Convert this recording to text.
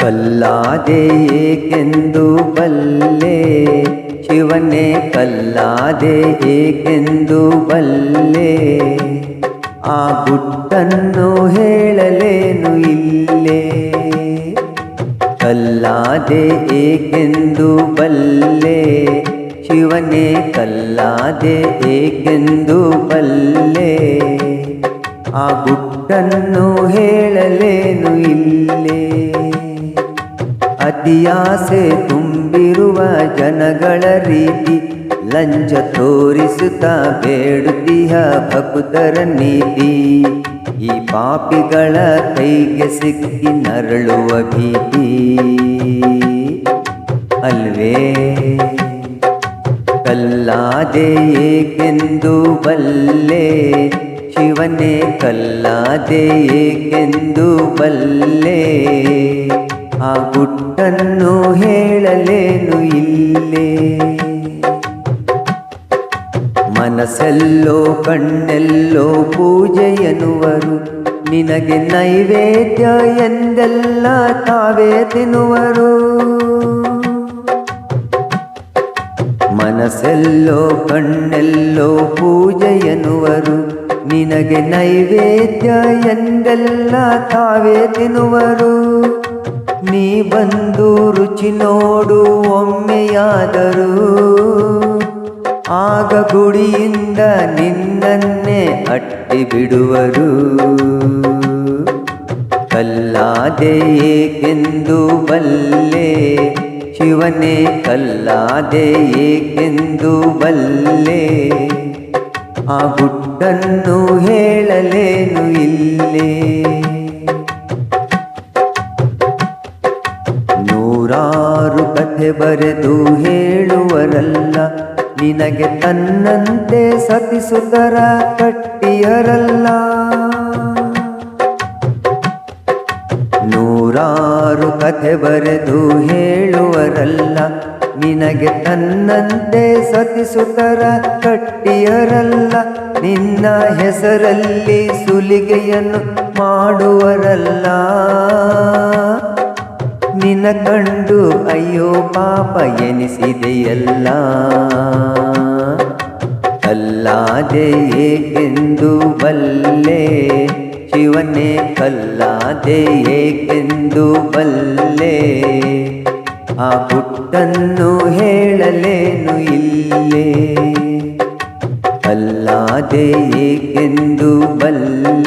ಕಲ್ಲಾದೆ ಏಕೆಂದು ಬಲ್ಲೆ? ಶಿವನೇ ಕಲ್ಲಾದೆ ಏಕೆಂದು ಬಲ್ಲೆ? ಆ ಗುಟ್ಟನ್ನು ಹೇಳಲೇನು ಇಲ್ಲೇ? ಕಲ್ಲಾದೆ ಏಕೆಂದು ಬಲ್ಲೆ? ಶಿವನೇ ಕಲ್ಲಾದೆ ಏಕೆಂದು ಬಲ್ಲೆ? ಆ ಗುಟ್ಟನ್ನು ಹೇಳಲೇನು ಇಲ್ಲೇ? ಅತಿಯಾಸೆ ತುಂಬಿರುವ ಜನಗಳ ರೀತಿ, ಲಂಚ ತೋರಿಸುತ್ತಾ ಬೇಡುತ್ತೀಯ ಭಕ್ತರ ನೀತಿ. ಈ ಪಾಪಿಗಳ ಕೈಗೆ ಸಿಕ್ಕಿ ನರಳುವ ಭೀತಿ. ಅಲ್ವೇ? ಕಲ್ಲಾದೆ ಏಕೆಂದು ಬಲ್ಲೆ? ಶಿವನೇ ಕಲ್ಲಾದೆ ಏಕೆಂದು ಬಲ್ಲೆ? ಆ ಗುಟ್ಟನ್ನು ಹೇಳಲೇನು ಇಲ್ಲೇ? ಮನಸ್ಸೆಲ್ಲೋ ಕಣ್ಣೆಲ್ಲೋ ಪೂಜೆ ಎನ್ನುವರು. ನಿನಗೆ ನೈವೇದ್ಯ ಎಂದೆಲ್ಲ ತಾವೇ ತಿನ್ನುವರು? ಮನಸ್ಸೆಲ್ಲೋ ಕಣ್ಣೆಲ್ಲೋ ಪೂಜೆ ಎನ್ನುವರು. ನಿನಗೆ ನೈವೇದ್ಯ ಎಂದೆಲ್ಲ ತಾವೇ ತಿನ್ನುವರು? ನೀ ಬಂದು ರುಚಿ ನೋಡು, ಒಮ್ಮೆಯಾದರೂ. ಆಗ ಗುಡಿಯಿಂದ ನಿನ್ನನ್ನೇ ಅಟ್ಟಿ ಬಿಡುವರು. ಕಲ್ಲಾದೆ ಏಕೆಂದು ಬಲ್ಲೆ? ಶಿವನೇ, ಕಲ್ಲಾದೆ ಏಕೆಂದು ಬಲ್ಲೆ? ಆ ಗುಟ್ಟನ್ನು ಹೇಳಲೇನು ಇಲ್ಲೇ? ಕಥೆ ಬರೆದು ಹೇಳುವರಲ್ಲ. ನಿನಗೆ ತನ್ನಂತೆ ಸತಿಸುತರ ಕಟ್ಟಿಯರಲ್ಲ. ನೂರಾರು ಕಥೆ ಬರೆದು ಹೇಳುವರಲ್ಲ. ನಿನಗೆ ತನ್ನಂತೆ ಸತಿಸುತರ ಕಟ್ಟಿಯರಲ್ಲ. ನಿನ್ನ ಹೆಸರಲ್ಲಿ ಸುಲಿಗೆಯನ್ನು ಮಾಡುವರಲ್ಲ. ನಿನ್ನ ಕಂಡು ಅಯ್ಯೋ ಪಾಪ ಎನಿಸಿದೆಯಲ್ಲ. ಕಲ್ಲಾದೆ ಏಕೆಂದು ಬಲ್ಲೆ? ಶಿವನೇ ಕಲ್ಲಾದೆ ಏಕೆಂದು ಬಲ್ಲೆ? ಆ ಪುಟ್ಟನ್ನು ಹೇಳಲೇನು ಇಲ್ಲೇ? ಅಲ್ಲಾದೆ ಏಕೆಂದು ಬಲ್ಲೆ?